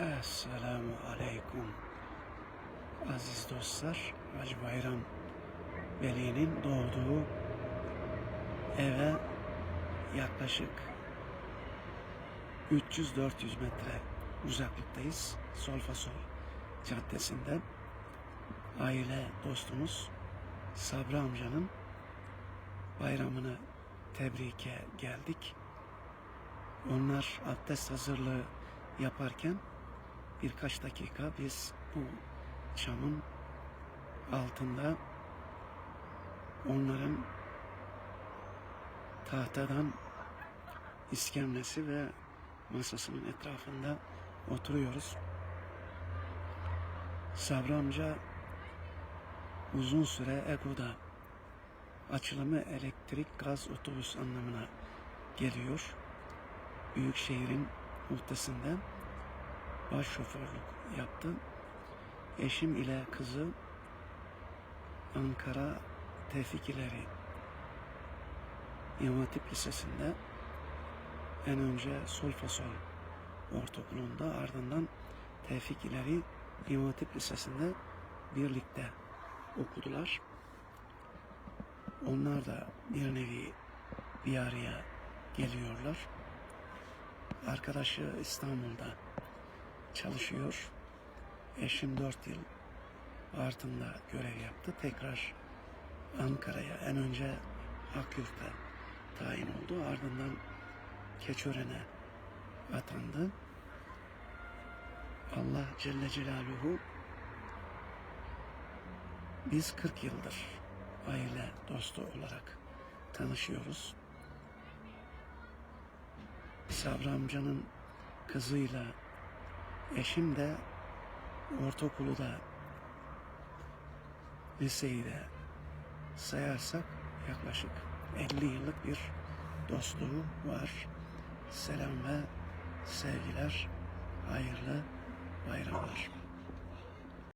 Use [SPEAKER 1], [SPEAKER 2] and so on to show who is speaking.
[SPEAKER 1] Esselamu Aleyküm Aziz dostlar Hacı Bayram Veli'nin doğduğu eve yaklaşık 300-400 metre uzaklıktayız. Solfasol Caddesi'nde aile dostumuz Sabri amcanın bayramını tebrike geldik. Onlar abdest hazırlığı yaparken birkaç dakika biz bu çamın altında onların tahtadan iskemlesi ve masasının etrafında oturuyoruz. Sabri amca uzun süre Ego'da açılımı elektrik gaz otobüs anlamına geliyor. Büyük şehrin muhtesinden baş şoförlük yaptı. Eşim ile kızı Ankara Tevfik İleri İmam Lisesi'nde en önce Solfasol Ortaokulu'nda ardından Tevfik İleri İmam Lisesi'nde birlikte okudular. Onlar da bir nevi bir araya geliyorlar. Arkadaşı İstanbul'da çalışıyor. Eşim 4 yıl Bartın'da görev yaptı. Tekrar Ankara'ya en önce Akyurt'a tayin oldu. Ardından Keçören'e atandı. Allah Celle Celaluhu biz 40 yıldır aile dostu olarak tanışıyoruz. Sabri amcanın kızıyla eşim de ortaokulu da liseyi de sayarsak yaklaşık 50 yıllık bir dostluğu var. Selam ve sevgiler, hayırlı bayramlar.